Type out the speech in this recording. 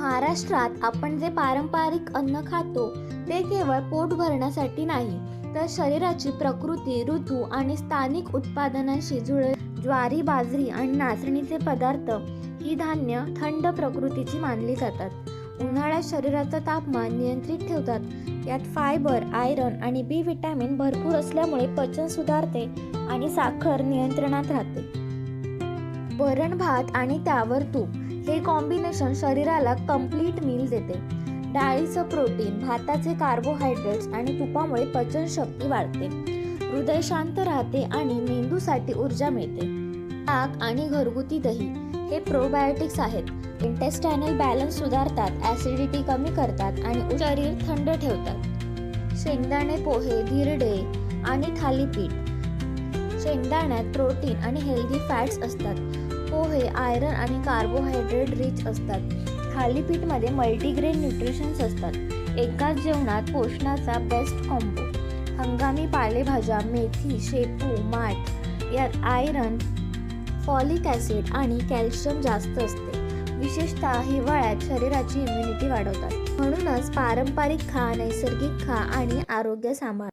महाराष्ट्रात आपण जे पारंपरिक अन्न खातो ते केवळ पोट भरण्यासाठी नाही तर शरीराची प्रकृती ऋतू आणि स्थानिक उत्पादनांशी जुळ ज्वारी बाजरी आणि नाचणीचे पदार्थ ही धान्य थंड प्रकृतीची मानली जातात. उन्हाळ्यात शरीराचं तापमान नियंत्रित ठेवतात. यात फायबर आयरन आणि बी विटॅमिन भरपूर असल्यामुळे पचन सुधारते आणि साखर नियंत्रणात राहते. वरण भात आणि त्यावर तूप हे कॉम्बिनेशन शरीराला कंप्लीट मील देते. डाळीचं प्रोटीन भाताचे कार्बोहायड्रेट्स आणि तुपामुळे पचनशक्ती वाढते. हृदय शांत राहते आणि मेंदूसाठी ऊर्जा मिळते. ताक आणि घरगुती दही हे प्रोबायोटिक्स आहेत. इंटेस्टायनल बॅलन्स सुधारतात ॲसिडिटी कमी करतात आणि शरीर थंड ठेवतात. शेंगदाणे पोहे धिरडे आणि थालीपीठ. शेंगदाण्यात प्रोटीन आणि हेल्दी फॅट्स असतात. पोहे आयरन आणि कार्बोहायड्रेट रिच असतात. थालीपीठमध्ये मल्टीग्रेन न्यूट्रिशन्स असतात. एकाच जेवणात पोषणाचा बेस्ट कॉम्बो हंगामी पालेभाज्या मेथी शेपू माठ यात आयरन फॉलिक ॲसिड आणि कॅल्शियम जास्त असते. विशेषतः हिवाळ्यात शरीराची इम्युनिटी वाढवतात. म्हणूनच पारंपरिक खा नैसर्गिक खा आणि आरोग्य सांभाळा.